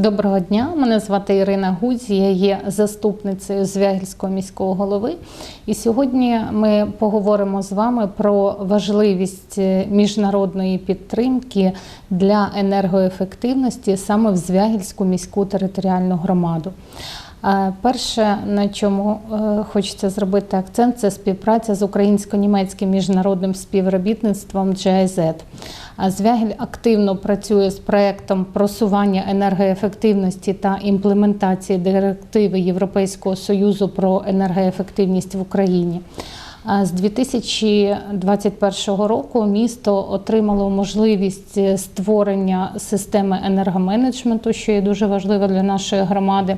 Доброго дня, мене звати Ірина Гудзі, я є заступницею Звягільського міського голови. І сьогодні ми поговоримо з вами про важливість е, міжнародної підтримки для енергоефективності саме в Звягільську міську територіальну громаду. Перше, на чому е, хочеться зробити акцент, це співпраця з українсько-німецьким міжнародним співробітництвом GIZ. Звягіль активно працює з проектом просування енергоефективності та імплементації директиви Європейського союзу про енергоефективність в Україні. З 2021 року місто отримало можливість створення системи енергоменеджменту, що є дуже важливо для нашої громади.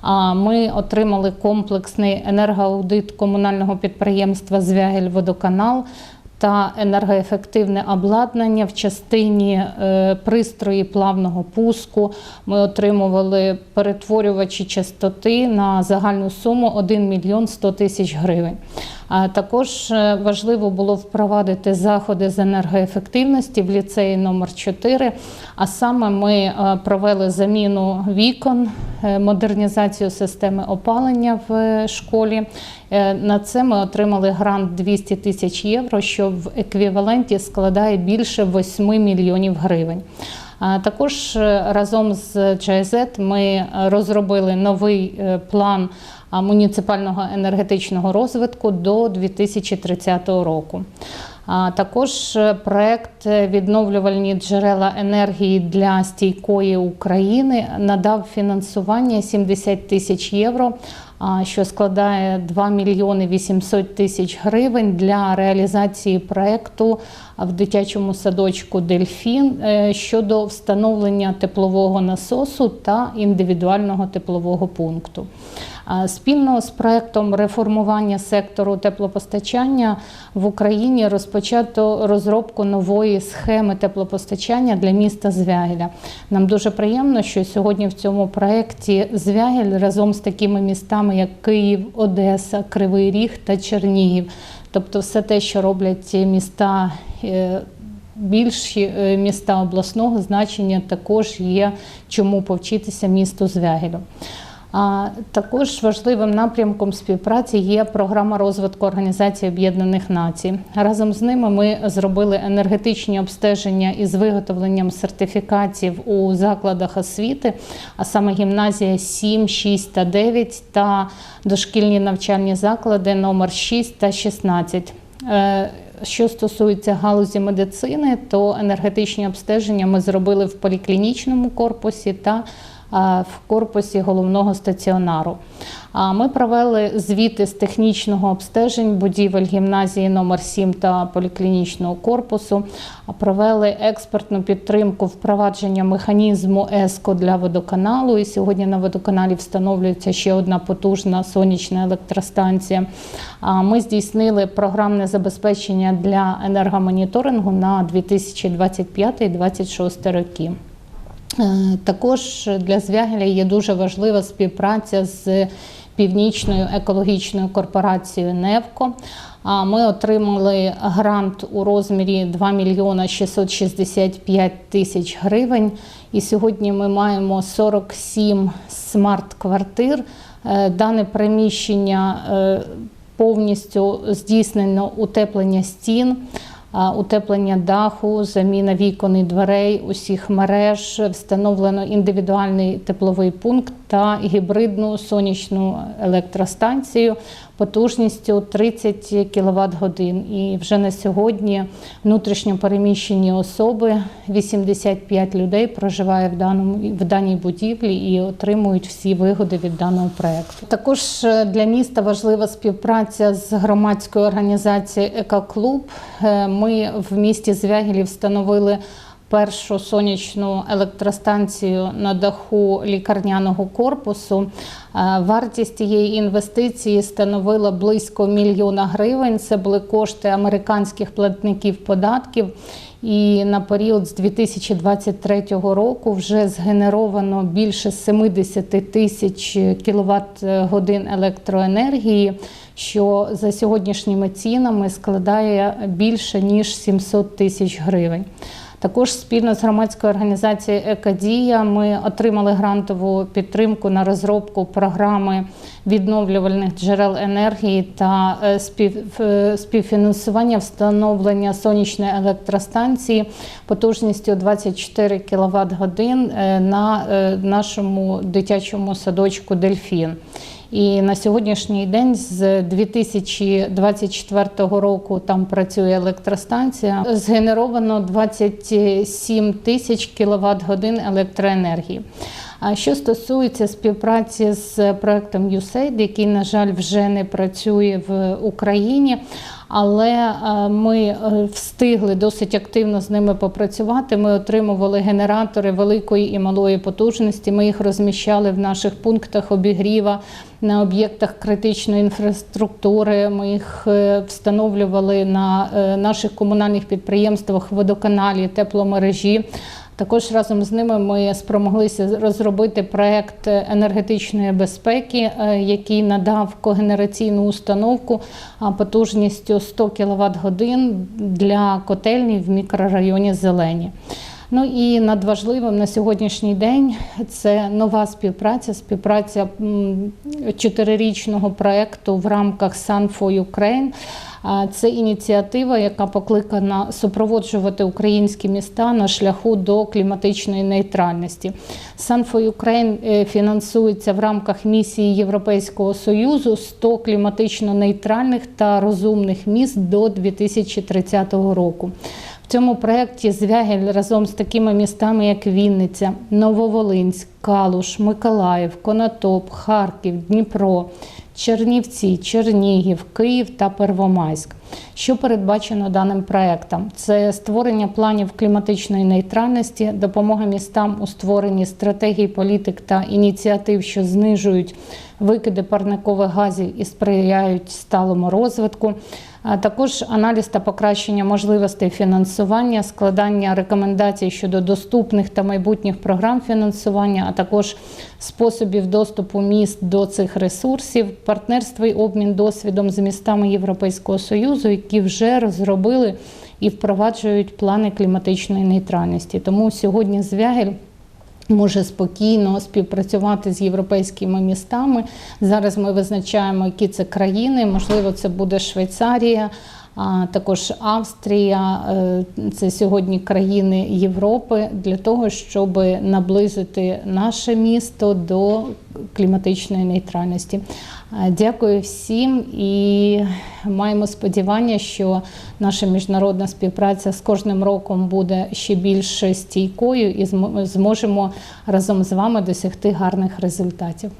А Ми отримали комплексний енергоаудит комунального підприємства Звягель-Водоканал та енергоефективне обладнання в частині е, пристрої плавного пуску. Ми отримували перетворювачі частоти на загальну суму 1 мільйон 100 тисяч гривень. Також е, важливо було впровадити заходи з енергоефективності в ліцеї номер 4 А саме ми е, провели заміну вікон, е, модернізацію системи опалення в школі. На це ми отримали грант 200 тисяч євро, що в еквіваленті складає більше 8 мільйонів гривень. Також е, разом з ЧАЗ ми розробили новий е, план муніципального енергетичного розвитку до 2030 року. Також е, проект е, відновлювальні джерела енергії для стійкої України надав фінансування 70 тисяч євро, що складає 2 мільйони 800 тисяч гривень для реалізації проекту в дитячому садочку Дельфін е, щодо встановлення теплового насосу та індивідуального теплового пункту. Спільно з проектом реформування сектору теплопостачання в Україні розпочато розробку нової схеми теплопостачання для міста Звягеля. Нам дуже приємно, що сьогодні в цьому проекті Звягель разом з такими містами, як Київ, Одеса, Кривий Ріг та Чернігів, тобто все те, що роблять ці міста. е, Більші е, міста обласного значення також є чому повчитися місту Звягелю. Також важливим напрямком співпраці є програма розвитку Організації Об'єднаних Націй. Разом з ними ми зробили енергетичні обстеження із виготовленням сертифікатів у закладах освіти, а саме гімназія 7, 6 та 9 та дошкільні навчальні заклади номер 6 та 16. Е, Що стосується галузі медицини, то енергетичні обстеження ми зробили в поліклінічному корпусі та в корпусі головного стаціонару. Ми провели звіти з технічного обстежень будівель гімназії номер 7 та поліклінічного корпусу. Провели експертну підтримку впровадження механізму ЕСКО для водоканалу. І сьогодні на водоканалі встановлюється ще одна потужна сонячна електростанція. Ми здійснили програмне забезпечення для енергомоніторингу на 2025-2026 роки. Е, Також для Звягеля є дуже важлива співпраця з північною екологічною корпорацією НЕВКО. Ми отримали грант у розмірі 2 мільйона 665 тисяч гривень. І сьогодні ми маємо 47 смарт-квартир. Е, Дане приміщення е, повністю здійснено утеплення стін. Утеплення даху, заміна вікон і дверей, усіх мереж, встановлено індивідуальний тепловий пункт та гібридну сонячну електростанцію потужністю 30 кВт годин. І вже на сьогодні внутрішньо переміщені особи, 85 людей проживає в даному в даній будівлі і отримують всі вигоди від даного проекту. Також е, для міста важлива співпраця з громадською організацією Екоклуб. Е, Ми в місті Звягілі встановили першу сонячну електростанцію на даху лікарняного корпусу. Е, Вартість цієї інвестиції становила близько мільйона гривень. Це були кошти американських платників податків. І на період з 2023 року вже згенеровано більше 70 тисяч кіловат годин електроенергії, що за сьогоднішніми цінами складає більше ніж 700 тисяч гривень. Також спільно з громадською організацією Екадія ми отримали грантову підтримку на розробку програми відновлювальних джерел енергії та е, е, співфінансування встановлення сонячної електростанції потужністю 24 кВт годин на е, нашому дитячому садочку Дельфін. І на сьогоднішній день з 2024 року там працює електростанція. Згенеровано 27 тисяч кіловат годин електроенергії. А що стосується співпраці з проектом USAID, який, на жаль, вже не працює в Україні, але е, ми е, встигли досить активно з ними попрацювати. Ми отримували генератори великої і малої потужності. Ми їх розміщали в наших пунктах обігріва на об'єктах критичної інфраструктури. Ми їх е, встановлювали на наших комунальних підприємствах, водоканалі, тепломережі. Також разом з ними ми спромоглися розробити проект енергетичної безпеки, який надав когенераційну установку потужністю 100 кВт годин для котельні в мікрорайоні Зелені. Ну і надважливим на сьогоднішній день це нова співпраця, співпраця чотирирічного проекту в рамках Sun for Ukraine. Це ініціатива, яка покликана супроводжувати українські міста на шляху до кліматичної нейтральності. Sun for Ukraine фінансується в рамках місії Європейського союзу 100 кліматично нейтральних та розумних міст до 2030 року. Цьому проєкті Звягель разом з такими містами, як Вінниця, Нововолинськ, Калуш, Миколаїв, Конотоп, Харків, Дніпро, Чернівці, Чернігів, Київ та Первомайськ. Що передбачено даним проектом? Це створення планів кліматичної нейтральності, допомога містам у створенні стратегій, політик та ініціатив, що знижують викиди парникових газів і сприяють сталому розвитку. Також аналіз та покращення можливостей фінансування, складання рекомендацій щодо доступних та майбутніх програм фінансування, а також способів доступу міст до цих ресурсів, партнерство і обмін досвідом з містами Європейського союзу, які вже розробили і впроваджують плани кліматичної нейтральності. Тому сьогодні Звягель Може спокійно співпрацювати з європейськими містами. Зараз ми визначаємо, які це країни. Можливо, це буде Швейцарія, а також Австрія. Е, це сьогодні країни Європи для того, щоб наблизити наше місто до кліматичної нейтральності. Дякую всім і маємо сподівання, що наша міжнародна співпраця з кожним роком буде ще більш стійкою і зможемо разом з вами досягти гарних результатів.